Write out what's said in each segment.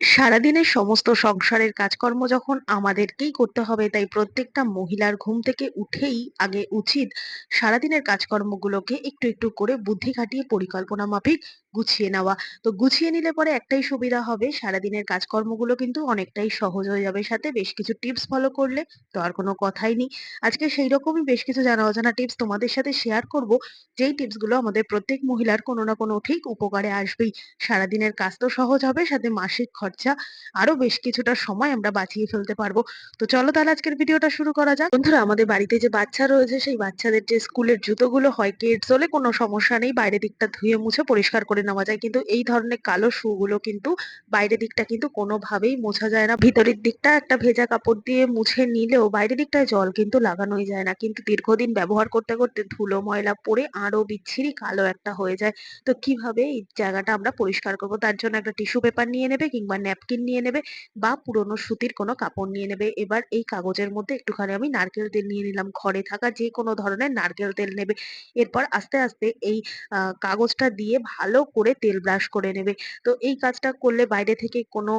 সারাদিনের সমস্ত সংসারের কাজকর্ম যখন আমাদেরকেই করতে হবে, তাই প্রত্যেকটা মহিলার ঘুম থেকে উঠেই আগে উচিত সারাদিনের কাজকর্মগুলোকে একটু একটু করে বুদ্ধি খাটিয়ে পরিকল্পনা মাফিক গুছিয়ে নেওয়া। তো গুছিয়ে নিলে পরে একটাই সুবিধা হবে, সারাদিনের কাজকর্মগুলো কিন্তু অনেকটাই সহজ হয়ে যাবে সাথে। বেশ কিছু টিপস ফলো করলে তো আর কোনো কথাই নেই। আজকে সেই রকমই বেশ কিছু জানা অজানা টিপস তোমাদের সাথে শেয়ার করব। যেই টিপসগুলো আমাদের প্রত্যেক মহিলার কোনো না কোনো ঠিক উপকারে আসবেই। সারাদিনের কাজ তো সহজ হবে, সাথে মাসিক খরচা আরও বেশ কিছুটা সময় আমরা বাঁচিয়ে ফেলতে পারব। তো চলো তাহলে আজকের ভিডিওটা শুরু করা যাক। বন্ধুরা, আমাদের বাড়িতে যে বাচ্চা রয়েছে, সেই বাচ্চাদের যে স্কুলের জুতোগুলো হয় কিডস হলে কোনো সমস্যা নেই। বাইরের দিকটা ধুয়ে মুছে পরিষ্কার করে নেওয়া যায়। কিন্তু এই ধরনের কালো শুগুলো কিন্তু বাইরের দিকটা কিন্তু কোনোভাবেই মোছা যায় না। ভিতরের দিকটা একটা ভেজা কাপড় দিয়ে মুছে নিলেও বাইরের দিকটায় জল কিন্তু লাগানোই যায় না। কিন্তু দীর্ঘদিন ব্যবহার করতে করতে ধুলো, ময়লা পড়ে আরও বিচ্ছিরি কালো একটা হয়ে যায়। তো কীভাবে এই জায়গাটা আমরা পরিষ্কার করব? তার জন্য একটা টিস্যু পেপার নিয়ে নেবে কিংবা ন্যাপকিন নিয়ে নেবে বা পুরোনো সুতির কোনো কাপড় নিয়ে নেবে। এবার এই কাগজের মধ্যে একটুখানি আমি নারকেল তেল নিয়ে নিলাম। ঘরে থাকা যে কোনো ধরনের নারকেল তেল নেবে। এরপর আস্তে আস্তে এই কাগজটা দিয়ে ভালো করে তেল ব্রাশ করে নেবে। তো এই কাজটা করলে বাইরে থেকে কোনো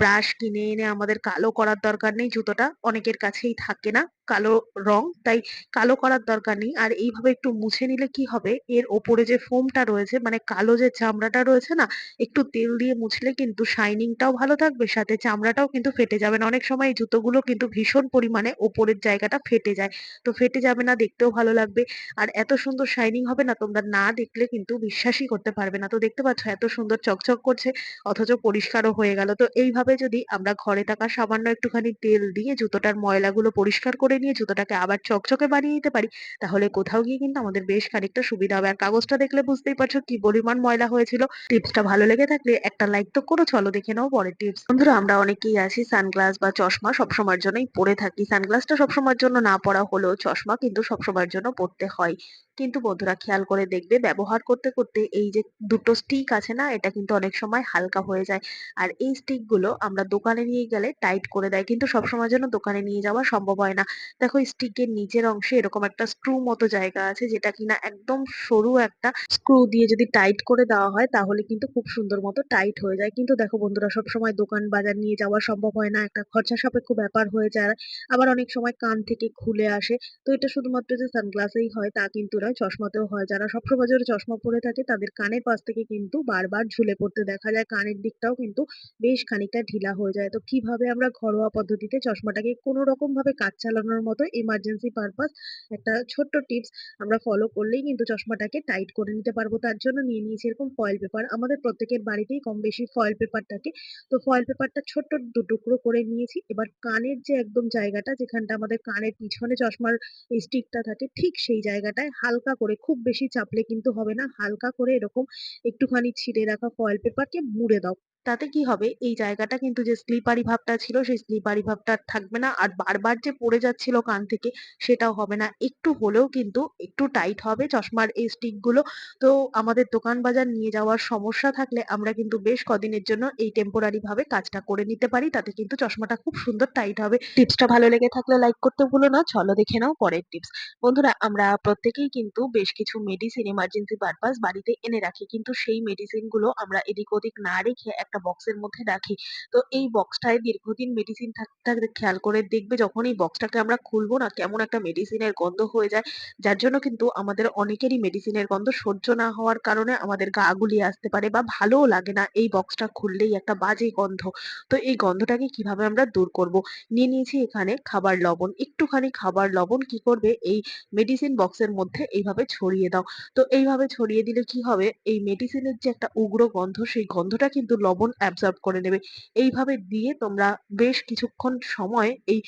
ব্রাশ কিনে এনে আমাদের কালো করার দরকার নেই, জুতোটা অনেকের কাছেই থাকে না কালো রং, তাই কালো করার দরকার নেই। আর এইভাবে একটু মুছে নিলে কি হবে, এর ওপরে যে ফোমটা রয়েছে মানে কালো যে চামড়াটা রয়েছে না, একটু তেল দিয়ে মুছলে কিন্তু শাইনিংটাও ভালো থাকবে, সাথে চামড়াটাও কিন্তু ফেটে যাবে না। অনেক সময় এই জুতোগুলো কিন্তু ভীষণ পরিমাণে ওপরের জায়গাটা ফেটে যায়, তো ফেটে যাবে না, দেখতেও ভালো লাগবে। আর এত সুন্দর শাইনিং হবে না, তোমরা না দেখলে কিন্তু বিশ্বাসই করতে পারবে না। তো দেখতে পাচ্ছ এত সুন্দর চকচক করছে, অথচ পরিষ্কারও হয়ে গেল। তো এইভাবে যদি আমরা ঘরে থাকা সামান্য একটুখানি তেল দিয়ে জুতোটার ময়লাগুলো পরিষ্কার করে নিয়ে জুতোটাকে আবার চকচকে বানিয়ে নিতে পারি, তাহলে কোথাও গিয়ে কিন্তু আমাদের বেশ খানিকটা সুবিধা হবে। আর কাগজটা দেখলে বুঝতেই পারছ কি পরিমাণ ময়লা হয়েছিল। টিপসটা ভালো লেগে থাকলে একটা লাইক তো করো, চলো দেখে নাও পরের টিপস। বন্ধুরা, আমরা অনেকেই আছি সানগ্লাস বা চশমা সবসময়ের জন্যই পরে থাকি। সানগ্লাসটা সবসময়ের জন্য না পরা হলেও চশমা কিন্তু সবসময়ের জন্য পড়তে হয়। কিন্তু বন্ধুরা খেয়াল করে দেখবে, ব্যবহার করতে করতে এই যে দুটো স্টিক আছে না, এটা কিন্তু অনেক সময় হালকা হয়ে যায়। আর এই স্টিকগুলো আমরা দোকানে নিয়ে গেলে টাইট করে দেয়, কিন্তু সবসময় জন্য দোকানে নিয়ে যাওয়া সম্ভব হয় না। দেখো স্টিকের নিচের অংশে এরকম একটা স্ক্রু মতো জায়গা আছে, যেটা কিনা একদম সরু একটা স্ক্রু দিয়ে যদি টাইট করে দেওয়া হয়, তাহলে কিন্তু খুব সুন্দর মতো টাইট হয়ে যায়। কিন্তু দেখো বন্ধুরা, সবসময় দোকান বাজার নিয়ে যাওয়া সম্ভব হয় না, একটা খরচা সাপেক্ষ ব্যাপার হয়ে যায়। আবার অনেক সময় কান থেকে খুলে আসে, তো এটা শুধুমাত্র যে সানগ্লাসেই হয়, তা কিন্তু নয় চশমাতেও হয়। যারা সবসময় জোরে চশমা পরে থাকে, তাদের কানের পাশ থেকে কিন্তু বারবার ঝুলে পড়তে দেখা যায়। কানের দিকটাও কিন্তু বেশ খানিকটা ঢিলা হয়ে যায়। তো কীভাবে আমরা ঘরোয়া পদ্ধতিতে চশমাটাকে কোনো রকম ভাবে কাজ চালানোর মতো ইমার্জেন্সি পারপাস একটা ছোট্ট টিপস আমরা ফলো করলেই কিন্তু চশমাটাকে টাইট করে নিতে পারব। তার জন্য নিয়ে নিয়েছি এরকম ফয়েল পেপার আমাদের প্রত্যেকের বাড়িতেই কম বেশি ফয়েল পেপার থাকে। তো ফয়েল পেপারটা ছোট্ট দু টুকরো করে নিয়েছি। এবার কানের যে একদম জায়গাটা, যেখানটা আমাদের কানের পিছনে চশমার স্টিকটা থাকে, ঠিক সেই জায়গাটায় হালকা করে, খুব বেশি চাপলে কিন্তু হবে না। হালকা করে এরকম একটুখানি ছিঁড়ে রাখা ফয়েল পেপারকে মুড়ে দাও। তাতে কি হবে? এই জায়গাটা কিন্তু যে স্লিপারি ভাবটা ছিল, সেই স্লিপারি ভাবটা আর থাকবে না। আর বারবার যে পড়ে যাচ্ছিল কান থেকে, সেটাও হবে না। একটু হলেও কিন্তু একটু টাইট হবে চশমার এই স্টিকগুলো। তো আমাদের দোকান বাজার নিয়ে যাওয়ার সমস্যা থাকলে আমরা কিন্তু বেশ কদিনের জন্য এই টেম্পোরারি ভাবে কাজটা করে নিতে পারি। তাতে কিন্তু চশমাটা খুব সুন্দর টাইট হবে। টিপসটা ভালো লেগে থাকলে লাইক করতে ভুলো না। চলো দেখে নাও পরের টিপস। বন্ধুরা, আমরা প্রত্যেকেই কিন্তু বেশ কিছু মেডিসিন এমার্জেন্সি পারপাস বাড়িতে এনে রাখি। কিন্তু সেই মেডিসিনগুলো আমরা এদিক ওদিক না রেখে একটা বক্সের মধ্যে রাখি। তো এই বক্সটায় দীর্ঘদিন মেডিসিন থাকতে থাকতে খেয়াল করে দেখবে যখন এই বক্সটাকে আমরা খুলবো না, কেমন একটা মেডিসিনের গন্ধ হয়ে যায়। যার জন্য কিন্তু আমাদের অনেকেরই মেডিসিনের গন্ধ সহ্য না হওয়ার কারণে আমাদের গা গুলিয়ে আসতে পারে বা ভালোও লাগে না এই বক্সটা খুললেই একটা বাজে গন্ধ। তো এই গন্ধটাকে কীভাবে আমরা দূর করব? নিয়ে নিয়েছি এখানে খাবার লবণ। একটুখানি খাবার লবণ কি করবে? এই মেডিসিন বক্সের মধ্যে এইভাবে ছড়িয়ে দাও। তো এইভাবে ছড়িয়ে দিলে কি হবে? এই মেডিসিনের যে একটা উগ্র গন্ধ, সেই গন্ধটা কিন্তু লবণ অ্যাবজর্ব করে নেবে। এইভাবে দিয়ে তোমরা বেশ কিছুক্ষণ সময় এই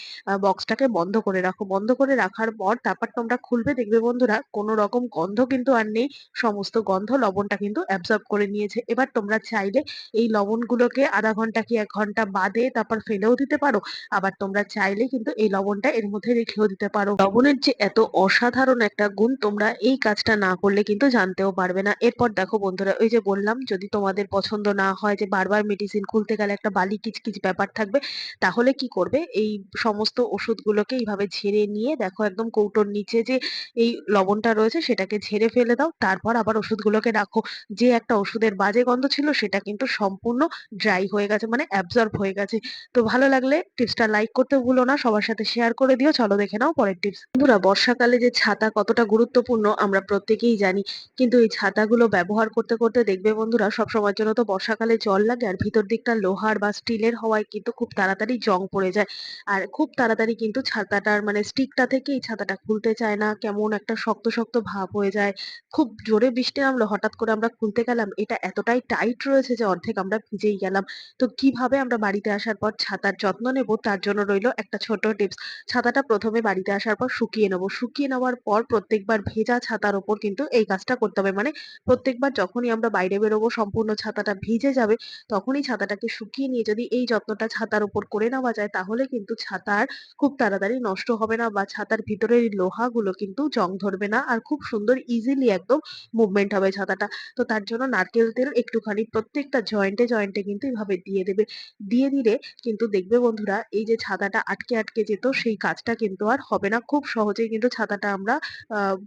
বক্সটাকে বন্ধ করে রাখো। বন্ধ করে রাখার পর তারপর তোমরা খুলবে, দেখবে বন্ধুরা কোনো রকম গন্ধ কিন্তু আর নেই। সমস্ত গন্ধ লবণটা কিন্তু অ্যাবজর্ব করে নিয়েছে। এবার তোমরা চাইলে এই লবণগুলোকে আধা ঘণ্টা কি এক ঘণ্টা বাদে তারপর ফেলেও দিতে পারো। আবার তোমরা চাইলে কিন্তু এই লবণটা এর মধ্যে রেখেও দিতে পারো। লবণের যে এত অসাধারণ একটা গুণ তোমরা এই কাজটা না করলে কিন্তু জানতেও পারবে না। এরপর দেখো বন্ধুরা, ওই যে বললাম যদি তোমাদের পছন্দ না হয় যে বার বারবার মেডিসিন খুলতে গেলে একটা বালি কিচকিচ ব্যাপার থাকবে। তাহলে কি করবে এই সমস্ত ওষুধগুলোকে এইভাবে ঝেড়ে নিয়ে দেখো একদম কৌটোর নিচে যে এই লবণটা রয়েছে সেটাকে ঝেড়ে ফেলে দাও। তারপর আবার ওষুধগুলোকে রাখো। যে একটা ওষুধের বাজে গন্ধ ছিল সেটা কিন্তু সম্পূর্ণ ড্রাই হয়ে গেছে মানে অ্যাবজর্ব হয়ে গেছে। তো ভালো লাগলে টিপসটা লাইক করতে ভুলো না। সবার সাথে শেয়ার করে দিও। চলো দেখে নাও পরের টিপস। বন্ধুরা বর্ষাকালে যে ছাতা কতটা গুরুত্বপূর্ণ আমরা প্রত্যেকেই জানি। কিন্তু এই ছাতাগুলো ব্যবহার করতে, করতে দেখবে বন্ধুরা সবসময়ের জন্য তো বর্ষাকালে জল লাগে আর ভিতর দিকটা লোহার বা স্টিলের হওয়ায় কিন্তু খুব তাড়াতাড়ি জং পড়ে যায়। আর খুব তাড়াতাড়ি কিন্তু ছাতাটার মানে স্টিকটা এই ছাতাটা খুলতে চায় না। কেমন একটা শক্ত, শক্ত ভাব হয়ে যায়। খুব জোরে বৃষ্টি নামলো হঠাৎ করে আমরা খুলতে গেলাম। এটা এতটাই টাইট রয়েছে যে অর্ধেক আমরা ভিজেই গেলাম। তো কীভাবে আমরা বাড়িতে আসার পর ছাতার যত্ন নেব তার জন্য রইল একটা ছোট টিপস। ছাতাটা প্রথমে বাড়িতে আসার পর শুকিয়ে নেব। শুকিয়ে নেওয়ার পর প্রত্যেকবার ভেজা ছাতার উপর কিন্তু এই কাজটা করতে হবে। মানে প্রত্যেকবার যখনই আমরা বাইরে বেরোবো সম্পূর্ণ ছাতাটা ভিজে যাবে, তখনই ছাতাটাকে শুকিয়ে নিয়ে যদি এই যত্নটা ছাতার উপর করে নেওয়া যায় তাহলে কিন্তু ছাতার খুব তাড়াতাড়ি নষ্ট হবে না বা ছাতার ভিতরের লোহাগুলো কিন্তু জং ধরবে না। আর খুব সুন্দর ইজিলি একদম মুভমেন্ট হবে ছাতাটা। তো তার জন্য নারকেল তেল একটুখানি প্রত্যেকটা জয়েন্টে, জয়েন্টে কিন্তু এভাবে দিয়ে দেবে। দিয়ে দিলে কিন্তু দেখবে বন্ধুরা এই যে ছাতাটা আটকে, আটকে যেত সেই কাজটা কিন্তু আর হবে না। খুব সহজেই কিন্তু ছাতাটা আমরা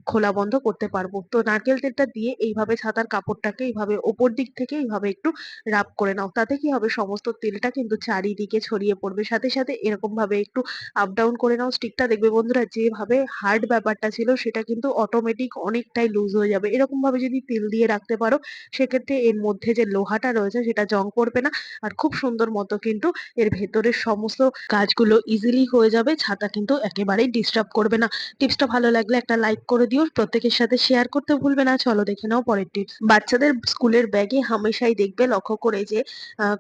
খোলা বন্ধ করতে পারব। তো নারকেল তেলটা দিয়ে এইভাবে ছাতার কাপড়টাকে এইভাবে ওপর দিক থেকে এইভাবে একটু রাব করে নাও। তাতে কি হবে সমস্ত তেলটা কিন্তু চারিদিকে ছড়িয়ে পড়বে। সাথে, সাথে এরকম ভাবে একটু আপ ডাউন করে নাও স্টিকটা দেখবে বন্ধুরা যেভাবে হার্ড ব্যাপারটা ছিল সেটা কিন্তু অটোমেটিক অনেকটাই লুজ হয়ে যাবে। এরকম ভাবে যদি তেল দিয়ে রাখতে পারো সেক্ষেত্রে এর মধ্যে যে লোহাটা রয়েছে সেটা জং পড়বে না। আর খুব সুন্দর মতো কিন্তু এর ভেতরের সমস্ত কাজগুলো ইজিলি হয়ে যাবে। ছাতা কিন্তু একেবারেই ডিস্টার্ব করবে না। টিপসটা ভালো লাগলে একটা লাইক করে দিও। প্রত্যেকের সাথে শেয়ার করতে ভুলবে না। চলো দেখে নাও পরের টিপস। বাচ্চাদের স্কুলের ব্যাগে হামেশাই দেখবে লক্ষ্য করে যে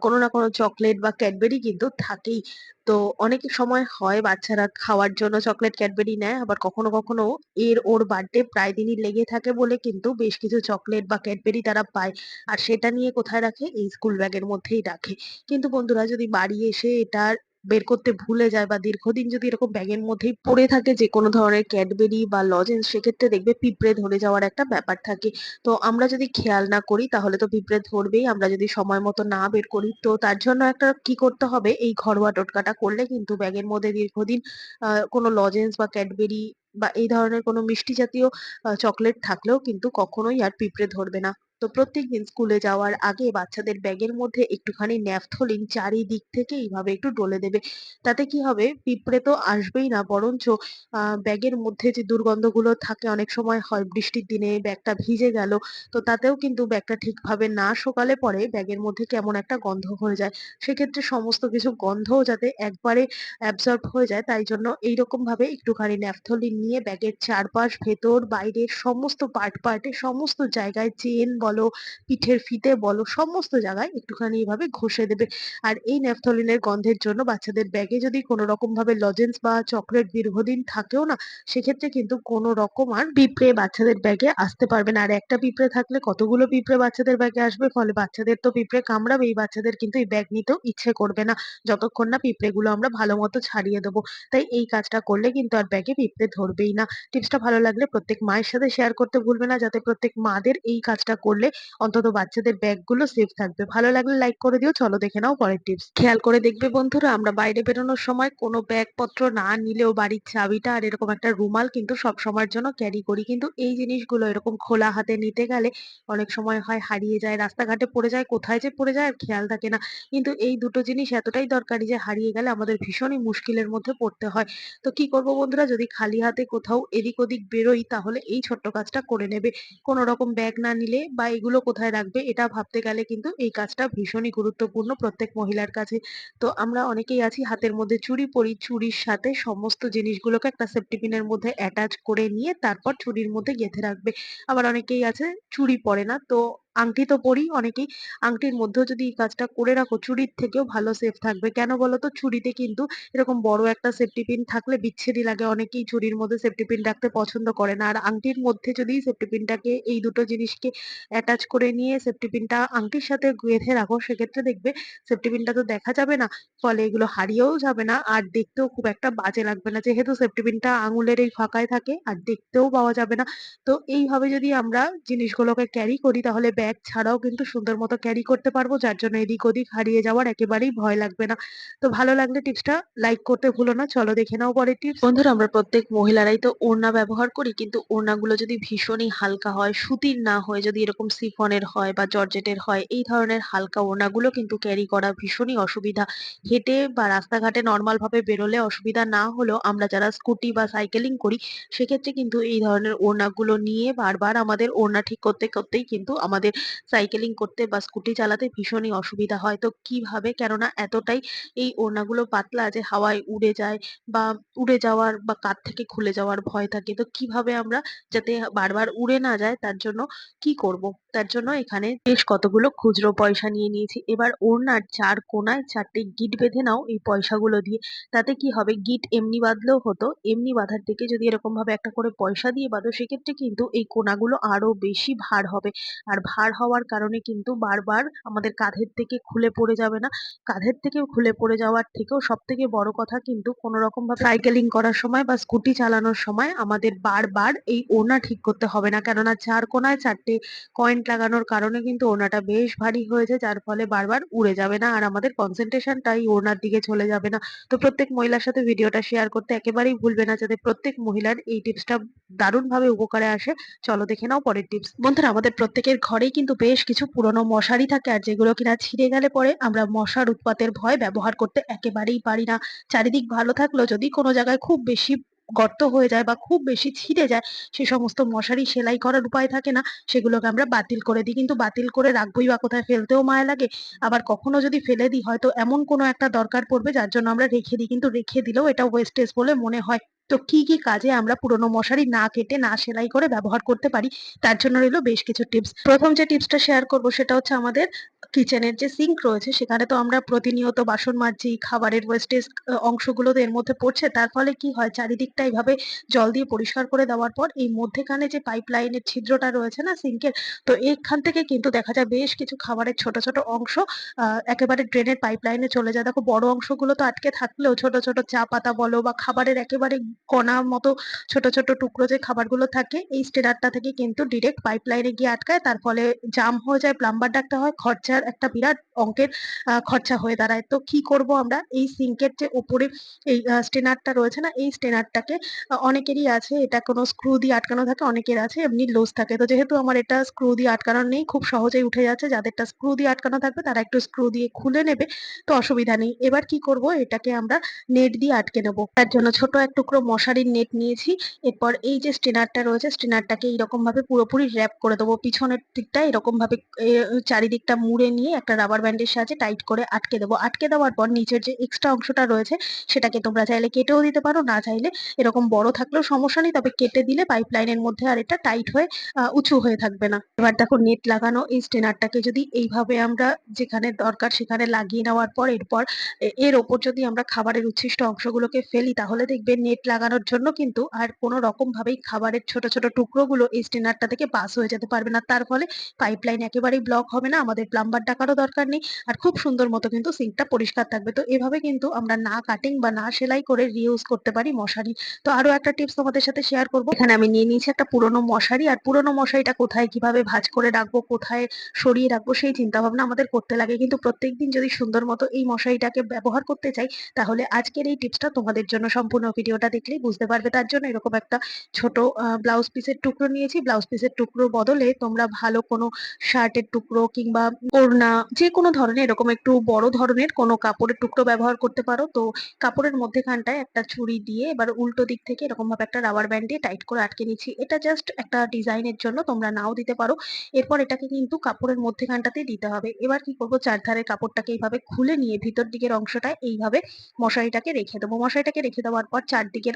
কোনো না কোনো চকলেট বা ক্যাডবেরি কিন্তু থাকেই। তো অনেক সময় হয় বাচ্চারা খাওয়ার জন্য চকলেট ক্যাডবেরি নেয়। আবার কখনো, কখনো এর ওর বার্থডে প্রায় দিনই লেগে থাকে বলে কিন্তু বেশ কিছু চকলেট বা ক্যাডবেরি তারা পায়। আর সেটা নিয়ে কোথায় রাখে? এই স্কুল ব্যাগের মধ্যেই রাখে। কিন্তু বন্ধুরা যদি বাড়ি এসে এটার বের করতে ভুলে যায় বা দীর্ঘদিন যদি এরকম ব্যাগের মধ্যেই পড়ে থাকে যে কোনো ধরনের ক্যাডবেরি বা লজেন্স সেক্ষেত্রে দেখবে পিঁপড়ে ধরে যাওয়ার একটা ব্যাপার থাকে। তো আমরা যদি খেয়াল না করি, তাহলে তো পিঁপড়ে ধরবেই। আমরা যদি সময় মতো না বের করি, তো তার জন্য একটা কি করতে হবে এই ঘরোয়া টোটকাটা করলে কিন্তু ব্যাগের মধ্যে দীর্ঘদিন কোনো লজেন্স বা ক্যাডবেরি বা এই ধরনের কোনো মিষ্টি জাতীয় চকলেট থাকলেও কিন্তু কখনোই আর পিঁপড়ে ধরবে না। তো প্রত্যেকদিন স্কুলে যাওয়ার আগে বাচ্চাদের ব্যাগের মধ্যে একটুখানি ন্যাপথলিন চারিদিক থেকে এইভাবে একটু ডলে দেবে। তাতে কি হবে? পিঁপড়ে তো আসবেই না বরঞ্চ ব্যাগের মধ্যে যে দুর্গন্ধগুলো থাকে অনেক সময় হয় বৃষ্টির দিনে ব্যাগটা ভিজে গেল। তো তাতেও কিন্তু ব্যাগটা ঠিকভাবে না শোকালে পরে ব্যাগের মধ্যে কেমন একটা গন্ধ হয়ে যায়। সেক্ষেত্রে সমস্ত কিছু গন্ধও যাতে একবারে অ্যাবসর্ব হয়ে যায় তাই জন্য এইরকম এইরকমভাবে একটুখানি ন্যাপথলিন নিয়ে ব্যাগের চারপাশ, ভেতর, বাইরের সমস্ত পার্ট, পার্টে সমস্ত জায়গায় চেন বলো, পিঠের ফিতে বলো সমস্ত জায়গায় একটুখানি এভাবে ঘষে দেবে। আর এই ন্যাপথলিনের গন্ধের জন্য বাচ্চাদের ব্যাগে যদি কোনো রকমভাবে লজেন্স বা চকলেট দীর্ঘদিন থাকেও না, সেক্ষেত্রে কিন্তু কোনো রকম আর পিঁপড়ে বাচ্চাদের ব্যাগে আসতে পারবে না। আর একটা পিঁপড়ে থাকলে কতগুলো পিঁপড়ে বাচ্চাদের ব্যাগে আসবে ফলে বাচ্চাদের তো পিঁপড়ে কামড়াবেই, বাচ্চাদের কিন্তু এই ব্যাগ নিতেও ইচ্ছে করবে না। যতক্ষণ না পিঁপড়েগুলো আমরা ভালোমতো ছাড়িয়ে দেবো। তাই এই কাজটা করলে কিন্তু আর ব্যাগে পিঁপড়ে ধরবেই না। টিপসটা ভালো লাগলে প্রত্যেক মায়ের সাথে শেয়ার করতে ভুলবে না যাতে প্রত্যেক মাদের এই কাজটা করলে অন্তত বাচ্চাদের ব্যাগগুলো সেফ থাকবে। ভালো লাগলে লাইক করে দিও। চলো দেখে নাও পরের টিপস। খেয়াল করে দেখবে বন্ধুরা আমরা বাইরে বেরোনোর সময় কোনো ব্যাগপত্র না নিলেও বাড়ির চাবিটা আর এরকম একটা রুমাল কিন্তু সবসময়ের জন্য ক্যারি করি। কিন্তু এই জিনিসগুলো এরকম খোলা হাতে নিতে গেলে অনেক সময় হয় হারিয়ে যায়, রাস্তাঘাটে পড়ে যায়, কোথায় যে পড়ে যায় আর খেয়াল থাকে না। কিন্তু এই দুটো জিনিস এতটাই দরকারি যে হারিয়ে গেলে আমাদের ভীষণই মুশকিলের মধ্যে পড়তে হয়। তো কি করব বন্ধুরা যদি খালি হাতে কোথাও এদিক ওদিক বেরোই তাহলে এই ছোট্ট কাজটা করে নেবে। কোনো রকম ব্যাগ না নিলে বা এগুলো কোথায় রাখবে এটা ভাবতে গেলে কিন্তু এই কাজটা ভীষণই গুরুত্বপূর্ণ প্রত্যেক মহিলার কাছে। তো আমরা অনেকেই আছি হাতের মধ্যে চুড়ি পরি, চুড়ির সাথে সমস্ত জিনিসগুলোকে একটা সেফটি পিনের মধ্যে অ্যাটাচ করে নিয়ে তারপর চুড়ির মধ্যে গেঁথে রাখবে। আবার অনেকেই আছে চুড়ি পরে না তো আংটি তো পরি অনেকেই। আংটির মধ্যেও যদি এই কাজটা করে রাখো, চুড়ির থেকেও ভালো সেফ থাকবে। কেন বলো তো? চুড়িতে কিন্তু এরকম বড় একটা সেফটি পিন থাকলে বিচ্ছিরি লাগে। অনেকেই চুড়ির মধ্যে সেফটি পিন রাখতে পছন্দ করে না। আর আংটির মধ্যে যদি সেফটি পিনটাকে এই দুটো জিনিসকে অ্যাটাচ করে নিয়ে সেফটি পিনটা আংটির সাথে গেঁথে রাখো, সেক্ষেত্রে দেখবে সেফটি পিনটা তো দেখা যাবে না। ফলে এগুলো হারিয়েও যাবে না আর দেখতেও খুব একটা বাজে লাগবে না। যেহেতু সেফটি পিনটা আঙুলের এই ফাঁকায় থাকে, আর দেখতেও পাওয়া যাবে না। তো এইভাবে যদি আমরা জিনিসগুলোকে ক্যারি করি, তাহলে ব্যাগ ব্যাগ ছাড়াও কিন্তু সুন্দর মতো ক্যারি করতে পারব। যার জন্য এদিক ওদিক হারিয়ে যাওয়ার একেবারেই ভয় লাগবে না। তো ভালো লাগলে টিপসটা লাইক করতে ভুলো না। চলো দেখে নাও পরের টিপস বন্ধুরা, আমরা প্রত্যেক মহিলারাই তো ওড়না ব্যবহার করি, কিন্তু ওড়নাগুলো যদি ভীষণই হালকা হয়, সুতির না হয়, যদি এরকম সিফনের হয় বা জর্জেটের হয়, এই ধরনের হালকা ওড়নাগুলো কিন্তু ক্যারি করা ভীষণই অসুবিধা। হেঁটে বা রাস্তাঘাটে নর্মাল ভাবে বেরোলে অসুবিধা না হলেও আমরা যারা স্কুটি বা সাইকেলিং করি, সেক্ষেত্রে কিন্তু এই ধরনের ওড়নাগুলো নিয়ে বারবার আমাদের ওড়না ঠিক করতে, করতেই কিন্তু আমাদের সাইকেলিং করতে বা স্কুটি চালাতে ভীষণই অসুবিধা হয়। তো কীভাবে? কেননা এতটাই এই ওড়নাগুলো পাতলা যে হাওয়ায় উড়ে যায় বা উড়ে যাওয়ার বা কাঁধ থেকে খুলে যাওয়ার ভয় থাকে। তো কীভাবে আমরা যাতে বারবার উড়ে না যায় তার জন্য কি করব? তার জন্য এখানে বেশ কতগুলো খুচরো পয়সা নিয়ে নিয়েছি। এবার ওড়নার চার কোনায় চারটে গিট বেঁধে নাও এই পয়সাগুলো দিয়ে। তাতে কি হবে? গিট এমনি বাঁধলেও হতো। এমনি বাঁধার থেকে যদি এরকম ভাবে একটা করে পয়সা দিয়ে বাঁধো, সেক্ষেত্রে কিন্তু এই কোনাগুলো আরও বেশি ভার হবে। আর ভার হওয়ার কারণে কিন্তু বারবার আমাদের কাঁধের থেকে খুলে পড়ে যাবে না। কাঁধের থেকে খুলে পড়ে যাওয়ার থেকেও সব থেকে বড় কথা কিন্তু কোনো রকম ভাবে সাইকেলিং করার সময় বা স্কুটি চালানোর সময় আমাদের বারবার এই ওড়না ঠিক করতে হবে না। কেননা চার কোনায় চারটে পয়েন্ট লাগানোর কারণে কিন্তু ওড়নাটা বেশ ভারী হয়েছে যার ফলে বারবার উড়ে যাবে না আর আমাদের কনসেন্ট্রেশনটা এই ওড়নার দিকে চলে যাবে না। তো প্রত্যেক মহিলার সাথে ভিডিওটা শেয়ার করতে একেবারেই ভুলবে না, যাতে প্রত্যেক মহিলার এই টিপসটা দারুণভাবে উপকারে আসে। চলো দেখে নাও পরের টিপস বন্ধুরা, আমাদের প্রত্যেকের ঘরেই কিন্তু বেশ কিছু পুরনো মশারি থাকে আর যেগুলো কিনা ছিঁড়ে গেলে পরে আমরা মশার উৎপাতের ভয় ব্যবহার করতে একেবারেই পারি না। চারিদিক ভালো থাকলেও যদি কোনো জায়গায় খুব বেশি গর্ত হয়ে যায় বা খুব বেশি ছিঁড়ে যায়, সে সমস্ত মশারি সেলাই করার উপায় থাকে না। সেগুলোকে আমরা বাতিল করে দিই। কিন্তু বাতিল করে রাখবোই বা কোথায় ফেলতেও মায়া লাগে। আবার কখনো যদি ফেলে দিই, হয়তো এমন কোনো একটা দরকার পড়বে যার জন্য আমরা রেখে দিই। কিন্তু রেখে দিলেও এটা ওয়েস্টেজ বলে মনে হয়। তো কি কি কাজে আমরা পুরোনো মশারি না কেটে, না সেলাই করে ব্যবহার করতে পারি? তার জন্য রইল বেশ কিছু টিপস। প্রথম যে টিপসটা শেয়ার করব সেটা হচ্ছে আমাদের কিচেনের যে সিঙ্ক রয়েছে, সেখানে তো আমরা প্রতিনিয়ত বাসন মাজছি, খাবারের ওয়েস্টেজ অংশগুলো এর মধ্যে পড়ছে। তার ফলে কি হয়, চারিদিকটা এইভাবে জল দিয়ে পরিষ্কার করে দেওয়ার পর, এই মধ্যেখানে যে পাইপ লাইনের ছিদ্রটা রয়েছে না সিঙ্কের, তো এইখান থেকে কিন্তু দেখা যায় বেশ কিছু খাবারের ছোট ছোট অংশ একেবারে ড্রেনের পাইপ লাইনে চলে যায়। দেখো বড় অংশগুলো তো আটকে থাকলেও ছোট ছোট চা পাতা বলো বা খাবারের একেবারে কণা মতো ছোট ছোট টুকরো যে খাবারগুলো থাকে, এই স্টেনারটা থেকে কিন্তু ডিরেক্ট পাইপ লাইনে গিয়ে আটকায়। তার ফলে জাম হয়ে যায় প্লাম্বার ডাকতে হয়, খরচার একটা বিরাট অঙ্কের খরচা হয়ে দাঁড়ায়। তো কি করব আমরা? এই সিঙ্কের যে উপরে এই স্টেনারটা রয়েছে না, এই স্টেনারটাকে অনেকেরই আছে, এটা কোনো স্ক্রু দিয়ে আটকানো থাকে, অনেকের আছে, এমনি লোজ থাকে। তো যেহেতু আমার এটা স্ক্রু দিয়ে আটকানো নেই, খুব সহজেই উঠে যাচ্ছে, যাদেরটা স্ক্রু দিয়ে আটকানো থাকবে, তারা একটু স্ক্রু দিয়ে খুলে নেবে, তো অসুবিধা নেই। এবার কি করব? এটাকে আমরা নেট দিয়ে আটকে নেব। তার জন্য ছোট এক টুকরো মশারির নেট নিয়েছি। এরপর এই যে স্টেনারটা রয়েছে স্টেনারটাকে এইরকম ভাবে পুরোপুরি র্যাপ করে দেবো। পিছনের দিকটা এরকম ভাবে চারিদিকটা মুড়ে নিয়ে একটা রাবার ব্যান্ডের সাহায্যে টাইট করে আটকে দেবো। আটকে দেওয়ার পর নিচের যে এক্সট্রা অংশটা রয়েছে, সেটাকে তোমরা চাইলে কেটেও দিতে পারো, না চাইলে এরকম বড় থাকলেও সমস্যা নেই, তবে কেটে দিলে পাইপ লাইনের মধ্যে আর এটা টাইট হয়ে উঁচু হয়ে থাকবে না। এবার দেখো নেট লাগানো, এই স্টেনারটাকে যদি এইভাবে আমরা যেখানে দরকার সেখানে লাগিয়ে নেওয়ার পর, এরপর এর ওপর যদি আমরা খাবারের উচ্ছিষ্ট অংশগুলোকে ফেলি, তাহলে দেখবে নেট লাগানোর জন্য কিন্তু আর কোনো রকম ভাবেই খাবারের ছোট ছোট টুকরোগুলো এই স্টেনারটা থেকে পাস হয়ে যেতে পারবে না। তার ফলে পাইপ লাইন একেবারেই ব্লক হবে না, আমাদের প্লাম্বার ডাকারও দরকার নেই আর খুব সুন্দর মতো কিন্তু সিঙ্কটা পরিষ্কার থাকবে। তো এভাবে কিন্তু আমরা না কাটিং বা না সেলাই করে রিউজ করতে পারি মশারি। তো আরও একটা টিপস তোমাদের সাথে শেয়ার করব। এখানে আমি নিয়ে নিয়েছি একটা পুরোনো মশারি আর পুরোনো মশারিটা কোথায়, কীভাবে ভাজ করে রাখব, কোথায় সরিয়ে রাখব সেই চিন্তা ভাবনা আমাদের করতে লাগে। কিন্তু প্রত্যেকদিন যদি সুন্দর মতো এই মশারিটাকে ব্যবহার করতে চাই, তাহলে আজকের এই টিপসটা তোমাদের জন্য সম্পূর্ণ ভিডিওটা দেখলেই বুঝতে পারবে তার জন্য। এরকম একটা ছোট ব্লাউজ পিসের টুকরো নিয়েছি। ব্লাউজ পিসের টুকরোর বদলে তোমরা ভালো কোনো শার্টের টুকরো কিংবা ওড়না যে কোনো ধরনের, এরকম একটু বড় ধরনের কোনো কাপড়ের টুকরো ব্যবহার করতে পারো। তো কাপড়ের মধ্যেখানটায় একটা ছুরি দিয়ে এবার উল্টো দিক থেকে এরকম ভাবে একটা রাবার ব্যান্ড দিয়ে টাইট করে আটকে নিচ্ছি। এটা জাস্ট একটা ডিজাইনের জন্য, তোমরা নাও দিতে পারো। এরপর এটাকে কিন্তু কাপড়ের মধ্যেখানটাতে দিতে হবে। এবার কি করব? চারধারে কাপড়টাকে এইভাবে খুলে নিয়ে ভিতর দিকের অংশটা এইভাবে মশারিটাকে রেখে দেবো। মশারিটাকে রেখে দেওয়ার পর চারদিকের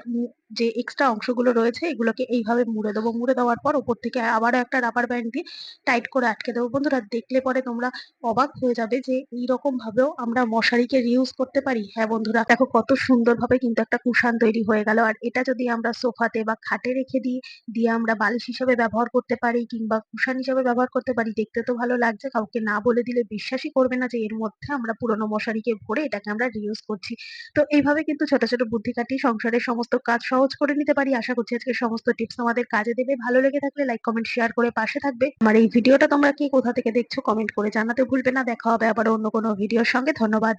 যে এক্সট্রা অংশগুলো রয়েছে এগুলোকে এইভাবে মুড়ে দেবো। মুড়ে দেওয়ার পর ওপর থেকে আবারও একটা রাবার ব্যান্ড দিয়ে টাইট করে আটকে দেবো। বন্ধুরা, দেখলে পরে তোমরা অবাক হয়ে যাবে যে এইরকম ভাবেও আমরা মশারিকে রিউজ করতে পারি। হ্যাঁ বন্ধুরা, দেখো কত সুন্দর ভাবে কিন্তু একটা কুশান তৈরি হয়ে গেল। আর এটা যদি আমরা সোফাতে বা খাটে রেখে দিই, দিয়ে আমরা বালিশ হিসাবে ব্যবহার করতে পারি কিংবা কুশান হিসাবে ব্যবহার করতে পারি, দেখতে তো ভালো লাগছে। কাউকে না বলে দিলে বিশ্বাসই করবে না যে এর মধ্যে আমরা পুরোনো মশারিকে ভরে এটাকে আমরা রিউজ করছি। তো এইভাবে কিন্তু ছোট ছোট বুদ্ধি কাটিয়ে সংসারের সমস্ত সমস্ত কাজ সহজ করে নিতে পারি। আশা করছি আজকে সমস্ত টিপস আমাদের কাজে দেবে। ভালো লেগে থাকলে লাইক কমেন্ট শেয়ার করে পাশে থাকবে। আমার এই ভিডিওটা তোমরা কি কোথা থেকে দেখছ কমেন্ট করে জানাতে ভুলবে না। দেখা হবে আবার অন্য কোনো ভিডিওর সঙ্গে। ধন্যবাদ।